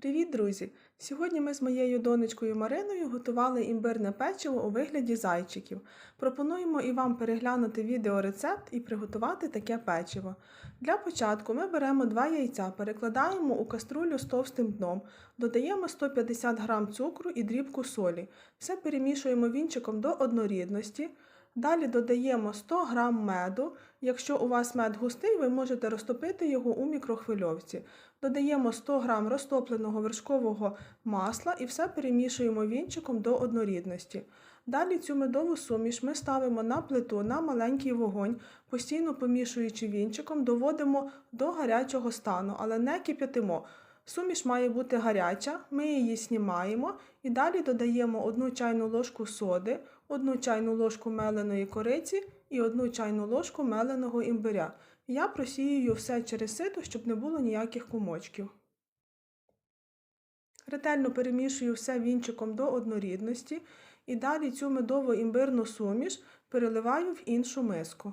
Привіт, друзі! Сьогодні ми з моєю донечкою Мариною готували імбирне печиво у вигляді зайчиків. Пропонуємо і вам переглянути відеорецепт і приготувати таке печиво. Для початку ми беремо два яйця, перекладаємо у каструлю з товстим дном, додаємо 150 г цукру і дрібку солі. Все перемішуємо вінчиком до однорідності. Далі додаємо 100 г меду. Якщо у вас мед густий, ви можете розтопити його у мікрохвильовці. Додаємо 100 г розтопленого вершкового масла і все перемішуємо вінчиком до однорідності. Далі цю медову суміш ми ставимо на плиту на маленький вогонь, постійно помішуючи вінчиком, доводимо до гарячого стану, але не кип'ятимо. Суміш має бути гаряча, ми її знімаємо і далі додаємо 1 чайну ложку соди, 1 чайну ложку меленої кориці і 1 чайну ложку меленого імбиря. Я просіюю все через сито, щоб не було ніяких комочків. Ретельно перемішую все вінчиком до однорідності і далі цю медово імбирну суміш переливаю в іншу миску.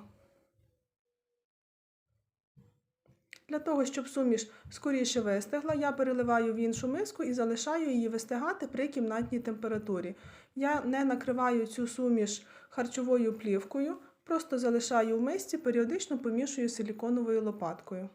Для того, щоб суміш скоріше вистигла, я переливаю в іншу миску і залишаю її вистигати при кімнатній температурі. Я не накриваю цю суміш харчовою плівкою, просто залишаю в мисці, періодично помішую силіконовою лопаткою.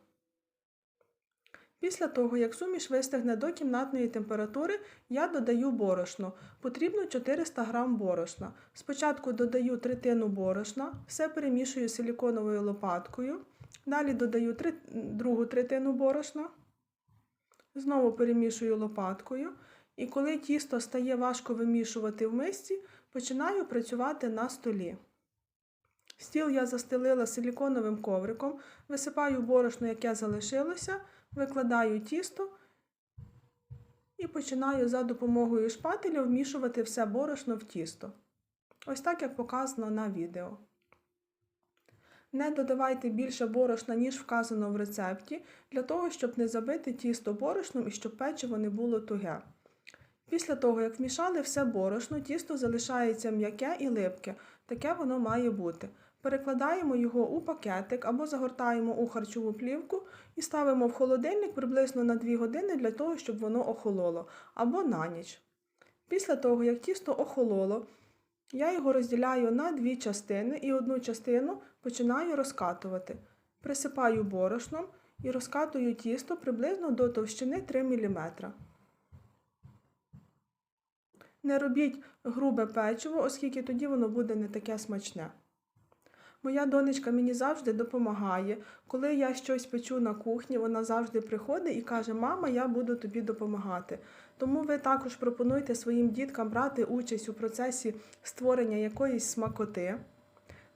Після того, як суміш вистигне до кімнатної температури, я додаю борошно. Потрібно 400 г борошна. Спочатку додаю третину борошна, все перемішую силіконовою лопаткою. Далі додаю три, другу третину борошна, знову перемішую лопаткою. І коли тісто стає важко вимішувати в мисці, починаю працювати на столі. Стіл я застелила силіконовим ковриком, висипаю борошно, яке залишилося, викладаю тісто і починаю за допомогою шпателя вмішувати все борошно в тісто. Ось так, як показано на відео. Не додавайте більше борошна, ніж вказано в рецепті, для того, щоб не забити тісто борошном і щоб печиво не було туге. Після того, як вмішали все борошно, тісто залишається м'яке і липке, таке воно має бути. Перекладаємо його у пакетик або загортаємо у харчову плівку і ставимо в холодильник приблизно на 2 години для того, щоб воно охололо, або на ніч. Після того, як тісто охололо, я його розділяю на дві частини і одну частину починаю розкатувати. Присипаю борошном і розкатую тісто приблизно до товщини 3 мм. Не робіть грубе печиво, оскільки тоді воно буде не таке смачне. Моя донечка мені завжди допомагає. Коли я щось печу на кухні, вона завжди приходить і каже: Мама, я буду тобі допомагати. Тому ви також пропонуйте своїм діткам брати участь у процесі створення якоїсь смакоти.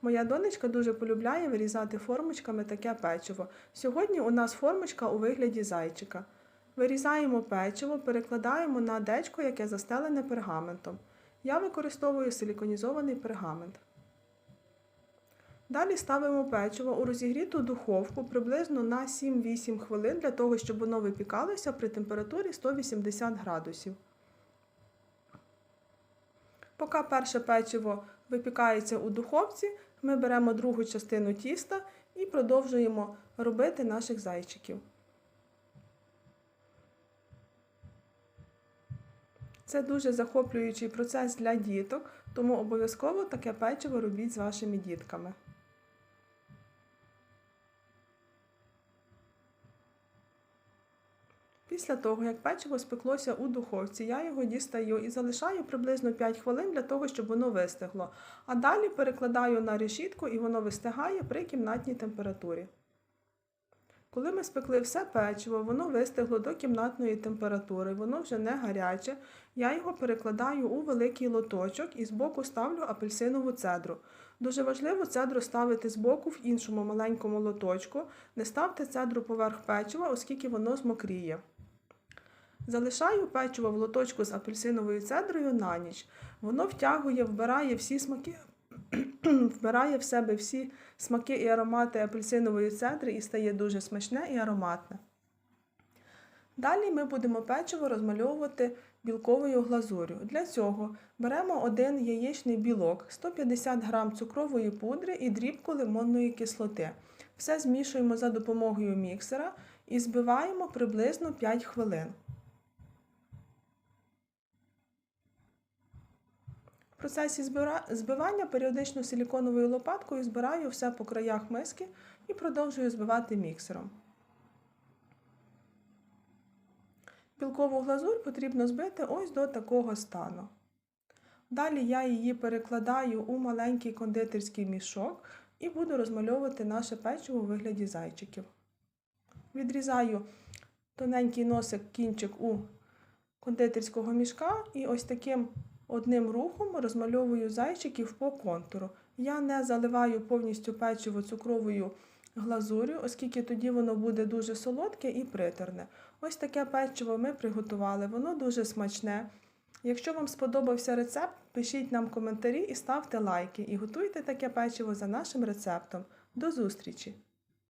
Моя донечка дуже полюбляє вирізати формочками таке печиво. Сьогодні у нас формочка у вигляді зайчика. Вирізаємо печиво, перекладаємо на дечко, яке застелене пергаментом. Я використовую силіконізований пергамент. Далі ставимо печиво у розігріту духовку приблизно на 7-8 хвилин для того, щоб воно випікалося при температурі 180 градусів. Поки перше печиво випікається у духовці, ми беремо другу частину тіста і продовжуємо робити наших зайчиків. Це дуже захоплюючий процес для діток, тому обов'язково таке печиво робіть з вашими дітками. Після того, як печиво спеклося у духовці, я його дістаю і залишаю приблизно 5 хвилин для того, щоб воно вистигло. А далі перекладаю на решітку і воно вистигає при кімнатній температурі. Коли ми спекли все печиво, воно вистигло до кімнатної температури, воно вже не гаряче. Я його перекладаю у великий лоточок і збоку ставлю апельсинову цедру. Дуже важливо цедру ставити збоку в іншому маленькому лоточку. Не ставте цедру поверх печива, оскільки воно змокріє. Залишаю печиво в лоточку з апельсиновою цедрою на ніч. Воно втягує, вбирає всі смаки, вбирає в себе всі смаки і аромати апельсинової цедри і стає дуже смачне і ароматне. Далі ми будемо печиво розмальовувати білковою глазур'ю. Для цього беремо один яєчний білок, 150 г цукрової пудри і дрібку лимонної кислоти. Все змішуємо за допомогою міксера і збиваємо приблизно 5 хвилин. Процесі збивання періодично силіконовою лопаткою збираю все по краях миски і продовжую збивати міксером. Білкову глазурь потрібно збити ось до такого стану. Далі я її перекладаю у маленький кондитерський мішок і буду розмальовувати наше печиво у вигляді зайчиків. Відрізаю тоненький носик кінчик у кондитерського мішка і ось таким одним рухом розмальовую зайчиків по контуру. Я не заливаю повністю печиво цукровою глазур'ю, оскільки тоді воно буде дуже солодке і приторне. Ось таке печиво ми приготували, воно дуже смачне. Якщо вам сподобався рецепт, пишіть нам коментарі і ставте лайки, і готуйте таке печиво за нашим рецептом. До зустрічі!